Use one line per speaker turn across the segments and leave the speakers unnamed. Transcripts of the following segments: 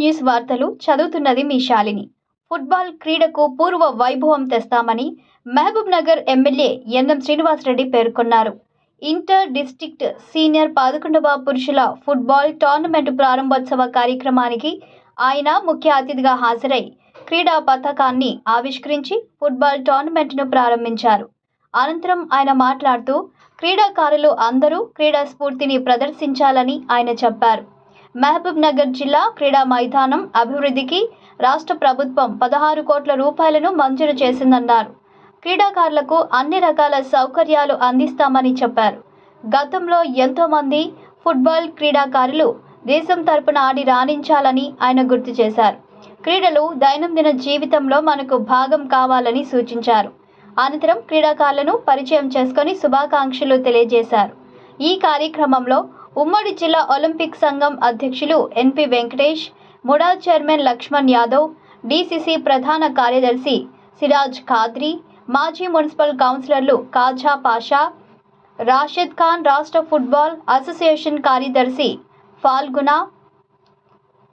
News వార్తలు చదువుతున్నది మీ Shalini. Football క్రీడకు పూర్వ వైభవం తెస్తామని మహబూబ్ నగర్ ఎమ్మెల్యే ఎన్ఎం శ్రీనివాసరెడ్డి పేర్కొన్నారు. ఇంటర్ డిస్టిక్ట్ సీనియర్ పదకొండవ పురుషుల ఫుట్బాల్ టోర్నమెంట్ ప్రారంభోత్సవ కార్యక్రమానికి ఆయన ముఖ్య అతిథిగా హాజరై క్రీడా పథకాన్ని ఆవిష్కరించి ఫుట్బాల్ టోర్నమెంట్ను ప్రారంభించారు. అనంతరం ఆయన మాట్లాడుతూ క్రీడాకారులు అందరూ క్రీడా స్ఫూర్తిని ప్రదర్శించాలని ఆయన చెప్పారు. మహబూబ్ నగర్ జిల్లా క్రీడా మైదానం అభివృద్ధికి రాష్ట్ర ప్రభుత్వం పదహారు కోట్ల రూపాయలను మంజూరు చేసిందన్నారు. క్రీడాకారులకు అన్ని రకాల సౌకర్యాలు అందిస్తామని చెప్పారు. గతంలో ఎంతోమంది ఫుట్బాల్ క్రీడాకారులు దేశం తరపున ఆడి రాణించాలని ఆయన గుర్తు చేశారు. క్రీడలు దైనందిన జీవితంలో మనకు భాగం కావాలని సూచించారు. అనంతరం క్రీడాకారులను పరిచయం చేసుకొని శుభాకాంక్షలు తెలియజేశారు. ఈ కార్యక్రమంలో ఉమ్మడి జిల్లా ఒలింపిక్ సంఘం అధ్యక్షులు NP Venkatesh MUDA chairman Lakshman Yadav DCC ప్రధాన కార్యదర్శి సిరాజ్ ఖాద్రి మాజీ మున్సిపల్ కౌన్సిలర్లు కాజా పాషా రాషిద్ ఖాన్ రాష్ట్ర ఫుట్బాల్ అసోసియేషన్ కార్యదర్శి ఫాల్గుణ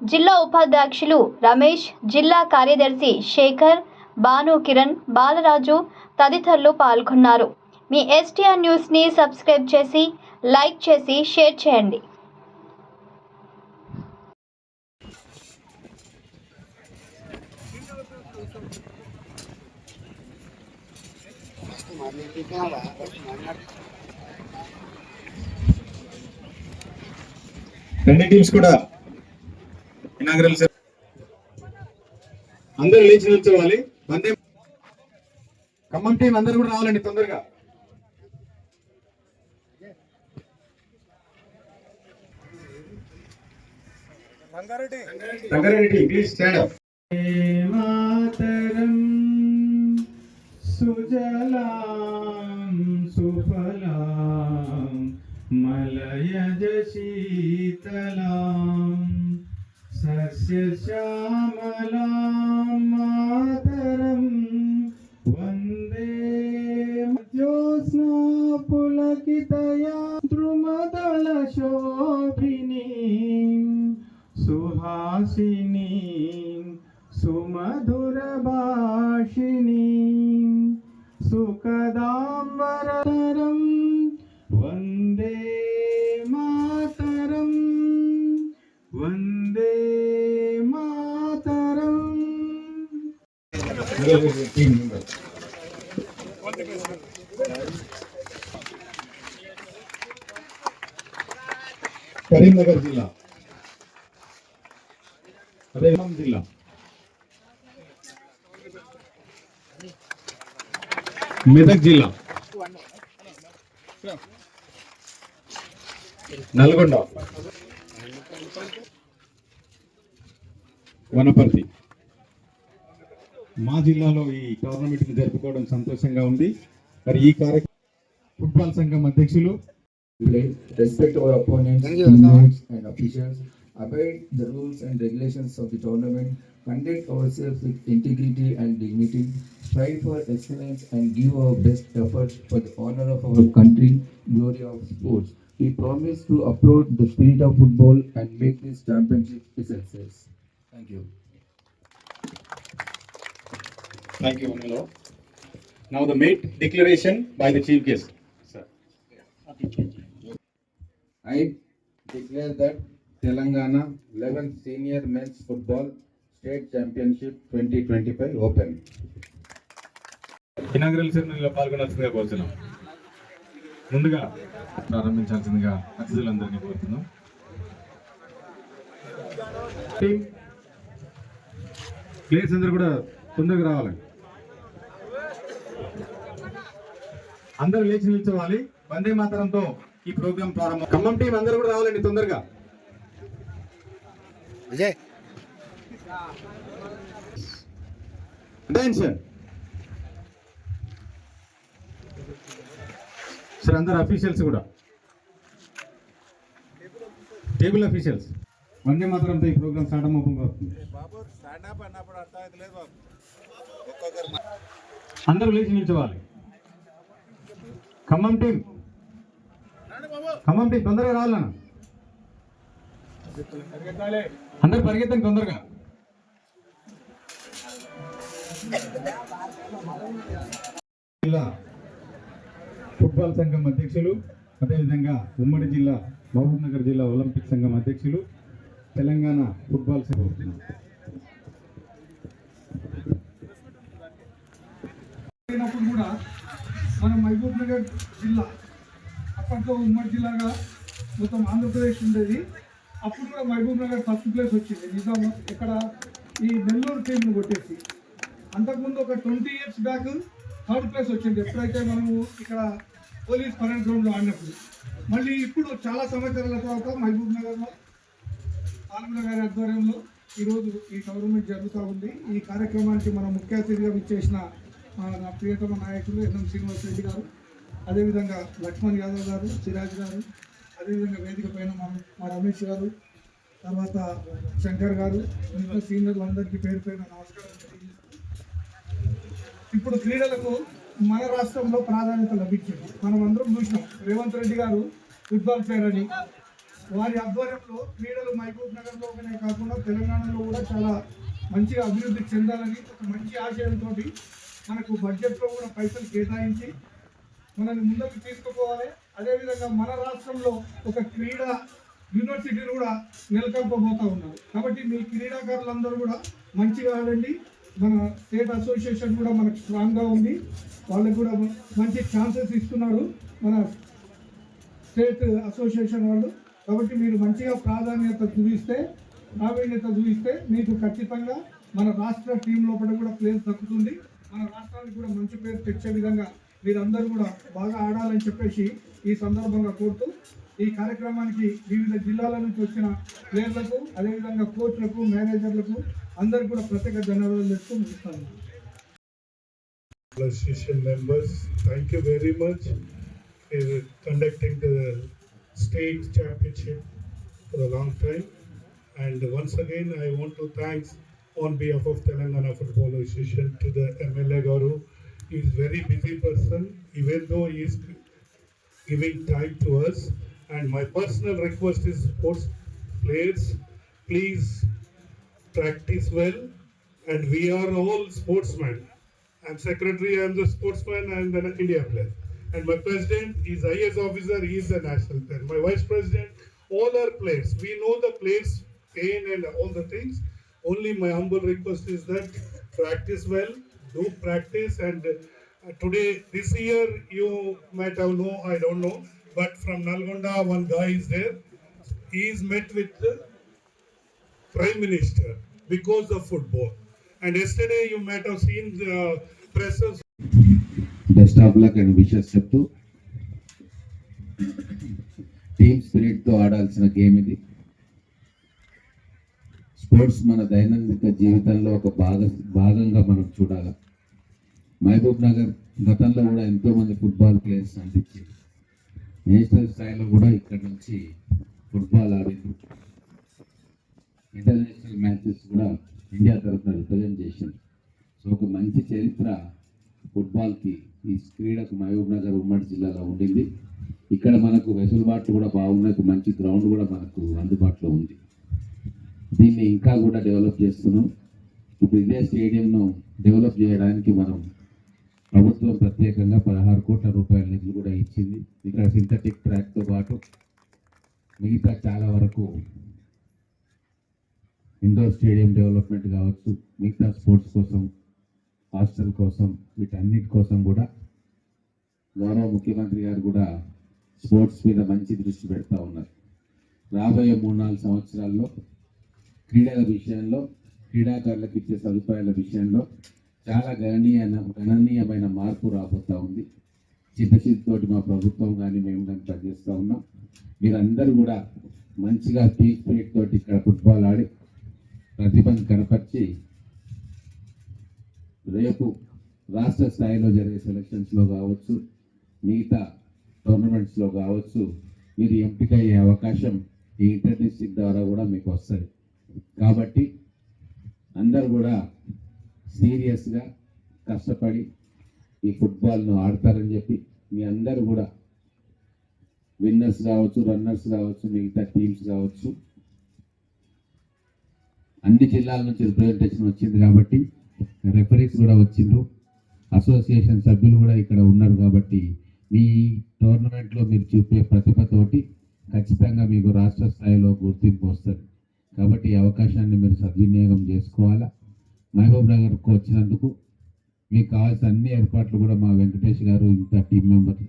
జిల్లా ఉపాధ్యక్షులు రమేష్ జిల్లా కార్యదర్శి శేఖర్ భాను కిరణ్ బాలరాజు తదితరులు పాల్గొన్నారు. మీ ఎస్టీఆర్ న్యూస్ని సబ్స్క్రైబ్ చేసి లైక్ చేసి షేర్ చేయండి.
రెండు టీమ్స్ కూడా ఇనాగరల్ అందరూ లేచి నిల్చోవాలి. వందే ఖమ్మం టీం అందరూ కూడా రావాలండి తొందరగా. రంగారెడ్డి. ప్లీజ్ స్టాండ్ అప్
మాతరం సుజలాం సుఫలాం మలయజ శీతలాం సస్యశ్యామలాం మాతరం సుహాసిని సుమధురభాషిణి సుఖదాంబరం వందే మాతరం వందే మాతరం
టీం మెంబర్ కరీంనగర్ జిల్లా అదే జిల్లా. మెదక్ జిల్లా. నల్గొండ. వనపర్తి. మా జిల్లాలో ఈ టోర్నమెంట్ని జరుపుకోవడం సంతోషంగా ఉంది. మరి ఈ కార్యక్రమం ఫుట్బాల్ సంఘం అధ్యక్షులు.
Our opponents, teammates, and officials, abide the rules and regulations of the tournament, conduct ourselves with integrity and dignity, strive for excellence and give our best efforts for the honor of our country, glory of sports. We promise to uphold the spirit of football and make this championship a success. Thank you.
Thank you, Anilo. Now the mate declaration by the chief guest. Sir.
I declare that Telangana 11th Senior Men's Football State Championship 2025 open.
Inaugural సెరమనీలో పాల్గొనాల్సిందిగా కోరుతున్నాం. ముందుగా ప్రారంభించాల్సిందిగా అతిథులందరినీ కోరుతున్నాం. Team players అందరూ కూడా తొందరగా రావాలి. అందరూ లేచి నిల్చోవాలి. వందే మాతరంతో ఈ ప్రోగ్రాం ప్రారంభం. ఖమ్మం టీం అందరూ కూడా రావాలండి తొందరగా.
విజయ్
సార్. అందరు అఫీషియల్స్ కూడా. టేబుల్ అఫీషియల్స్ వందే మాత్రంతో ఈ ప్రోగ్రామ్ స్టార్ట్ అవుతుంది. అందరూ లేచి నిల్చోవాలి. ఖమ్మం టీం. ఖమ్మం టీం తొందరగా రావాలన్నా. అందరు పరిగెత్తండి తొందరగా. జిల్లా ఫుట్బాల్ సంఘం అధ్యక్షులు అదేవిధంగా ఉమ్మడి జిల్లా మహబూబ్నగర్ జిల్లా ఒలింపిక్ సంఘం అధ్యక్షులు తెలంగాణ ఫుట్బాల్ సంఘం.
కూడా మన మహబూబ్నగర్ జిల్లా అప్పట్లో ఉమ్మడి జిల్లాగా మొత్తం ఆంధ్రప్రదేశ్ ఉండేది. అప్పుడు కూడా మహబూబ్ నగర్ ఫస్ట్ ప్లేస్ వచ్చింది. నిజాం ఇక్కడ ఈ నెల్లూరు టీంను కొట్టేసి. అంతకుముందు ఒక twenty years back third place వచ్చింది. ఎప్పుడైతే మనము ఇక్కడ పోలీస్ పరేడ్ గ్రౌండ్లో ఆడినప్పుడు. మళ్ళీ ఇప్పుడు చాలా సంవత్సరాల తర్వాత మహబూబ్ నగర్లో ఆనంద గారి ఆధ్వర్యంలో ఈరోజు ఈ టోర్నమెంట్ జరుగుతూ ఉంది. ఈ కార్యక్రమానికి మన ముఖ్య అతిథిగా విచ్చేసిన నా ప్రియతమ నాయకులు ఎన్ఎం శ్రీనివాస్ రెడ్డి గారు అదేవిధంగా లక్ష్మణ్ యాదవ్ గారు సిరాజ్ గారు అదేవిధంగా వేదిక పైన మా మా రమేష్ గారు తర్వాత శంకర్ గారు మిగతా సీనియర్లు అందరికీ పేరు పైన నమస్కారం ఇప్పుడు క్రీడలకు మన రాష్ట్రంలో ప్రాధాన్యత లభించింది. మనం అందరం చూసినాం. రేవంత్ రెడ్డి గారు ఫుట్బాల్ ప్లేయర్ అని. వారి ఆధ్వర్యంలో క్రీడలు మహబూబ్ నగర్లోనే కాకుండా తెలంగాణలో కూడా చాలా మంచిగా అభివృద్ధి చెందాలని ఒక మంచి ఆశయంతో మనకు బడ్జెట్లో కూడా పైసలు కేటాయించి మనల్ని ముందుకు తీసుకుపోవాలి. అదేవిధంగా మన రాష్ట్రంలో ఒక క్రీడా యూనివర్సిటీని కూడా నెలకొల్పబోతూ ఉన్నారు. కాబట్టి మీ క్రీడాకారులందరూ కూడా మంచిగా ఆడండి. మన స్టేట్ అసోసియేషన్ కూడా మనకు స్ట్రాంగ్గా ఉంది. వాళ్ళకు కూడా మంచి ఛాన్సెస్ ఇస్తున్నారు మన స్టేట్ అసోసియేషన్ వాళ్ళు. కాబట్టి మీరు మంచిగా ప్రాధాన్యత చూపిస్తే ప్రావీణ్యత చూపిస్తే మీకు ఖచ్చితంగా మన రాష్ట్ర టీం లోపల కూడా ప్లేస్ దక్కుతుంది. మన రాష్ట్రానికి కూడా మంచి పేరు తెచ్చే విధంగా మీరందరూ కూడా బాగా ఆడాలని చెప్పేసి ఈ సందర్భంగా కోరుతూ ఈ కార్యక్రమానికి వివిధ జిల్లాల నుంచి వచ్చిన ప్లేయర్లకు అదేవిధంగా కోచ్లకు మేనేజర్లకు అందరికీ కూడా ప్రత్యేక ధన్యవాదాలు చెప్తూ ముగిస్తాను
association members, thank you very much for conducting the state championship for a long time. And once again, I want to thank on behalf of Telangana Football Association to the MLA Garu. He is very busy person, even though he is giving time to us. And my personal request is sports players, please practice well. And we are all sportsmen. I'm secretary, I'm the sportsman, I'm the India player. And my president is IS officer, he is the national player. My vice president, all are players. We know the players' pain and all the things. Only my humble request is that practice well, do practice. And uh, today, this year, you might have know, I don't know, but from Nalgonda, one guy is there. He is met with the Prime Minister because of football. And yesterday you might have seen the presses
best of luck and wishes చెప్తూ team స్పిరిట్తో ఆడాల్సిన game ఇది sports మన దైనందిక జీవితంలో ఒక భాగ భాగంగా మనం చూడాలి. మహబూబ్ నగర్ గతంలో కూడా ఎంతోమంది ఫుట్బాల్ ప్లేయర్స్ అందించి నేషనల్ స్థాయిలో కూడా ఇక్కడ నుంచి ఫుట్బాల్ ఆడింది ఇంటర్నేషనల్ మ్యాచెస్ కూడా ఇండియా తరఫున రిప్రజెంట్ చేసింది సో ఒక మంచి చరిత్ర ఫుట్బాల్కి ఈ క్రీడకు మహబూబ్ నగర్ ఉమ్మడి జిల్లాలో ఉండింది. ఇక్కడ మనకు వెసులుబాట్లు కూడా బాగున్నాయి మంచి గ్రౌండ్ కూడా మనకు అందుబాటులో ఉంది. దీన్ని ఇంకా కూడా డెవలప్ చేస్తున్నాం. ఇప్పుడు ఇదే స్టేడియంను డెవలప్ చేయడానికి మనం ప్రభుత్వం ప్రత్యేకంగా పదహారు కోట్ల రూపాయల నిధులు కూడా ఇచ్చింది. ఇక్కడ సింథటిక్ ట్రాక్తో పాటు మిగతా చాలా వరకు ఇండోర్ స్టేడియం డెవలప్మెంట్ కావచ్చు మిగతా స్పోర్ట్స్ కోసం హాస్టల్ కోసం వీటన్నిటి కోసం కూడా గౌరవ ముఖ్యమంత్రి గారు కూడా స్పోర్ట్స్ మీద మంచి దృష్టి పెడతా ఉన్నారు. రాబోయే మూడు నాలుగు సంవత్సరాల్లో క్రీడల విషయంలో క్రీడాకారులకు ఇచ్చే సదుపాయాల విషయంలో చాలా గణనీయ గణనీయమైన మార్పు రాబోతా ఉంది. చిత్తశుద్ధితోటి మా ప్రభుత్వం కానీ మేము కానీ పనిచేస్తూ ఉన్నాం. మీరందరూ కూడా మంచిగా పీక్ పీక్ తోటి ఇక్కడ ఫుట్బాల్ ఆడి ప్రతిభను కనపరిచి రేపు రాష్ట్ర స్థాయిలో జరిగే సెలక్షన్స్లో కావచ్చు మిగతా టోర్నమెంట్స్లో కావచ్చు మీరు ఎంపిక అయ్యే అవకాశం ఈ ఇంటర్ ద్వారా కూడా మీకు వస్తుంది. కాబట్టి అందరూ కూడా సీరియస్గా కష్టపడి ఈ ఫుట్బాల్ను ఆడతారని చెప్పి మీ అందరూ కూడా విన్నర్స్ కావచ్చు రన్నర్స్ కావచ్చు మిగతా టీమ్స్ కావచ్చు. అన్ని జిల్లాల నుంచి రిప్రజెంటేషన్ వచ్చింది కాబట్టి రెఫరీస్ కూడా వచ్చిండ్రు. అసోసియేషన్ సభ్యులు కూడా ఇక్కడ ఉన్నారు కాబట్టి మీ టోర్నమెంట్లో మీరు చూపే ప్రతిభతోటి ఖచ్చితంగా మీకు రాష్ట్ర స్థాయిలో గుర్తింపు వస్తుంది. కాబట్టి ఈ అవకాశాన్ని మీరు సద్వినియోగం చేసుకోవాలా? మహబూబ్ నగర్కు వచ్చినందుకు మీకు కావాల్సిన అన్ని ఏర్పాట్లు కూడా మా వెంకటేష్ గారు ఇంకా టీం మెంబర్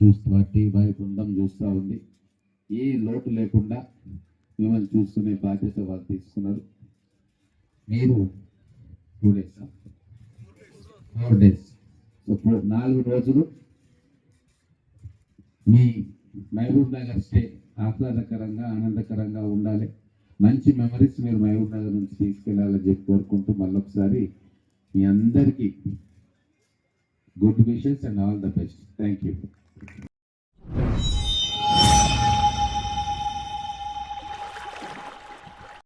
చూస్తూ టీ వారి బృందం చూస్తూ ఉంది. ఏ లోటు లేకుండా మిమ్మల్ని చూసుకునే బాధ్యత వాళ్ళు తీసుకున్నారు. మీరు two days. Four days. So నాలుగు రోజులు మీ మహబూబ్ నగర్ స్టే ఆహ్లాదకరంగా ఆనందకరంగా ఉండాలి. మంచి మెమరీస్ మీరు మహబూబ్ నగర్ నుంచి తీసుకెళ్ళాలని చెప్పి కోరుకుంటూ మళ్ళొకసారి మీ అందరికీ good wishes and all the best thank you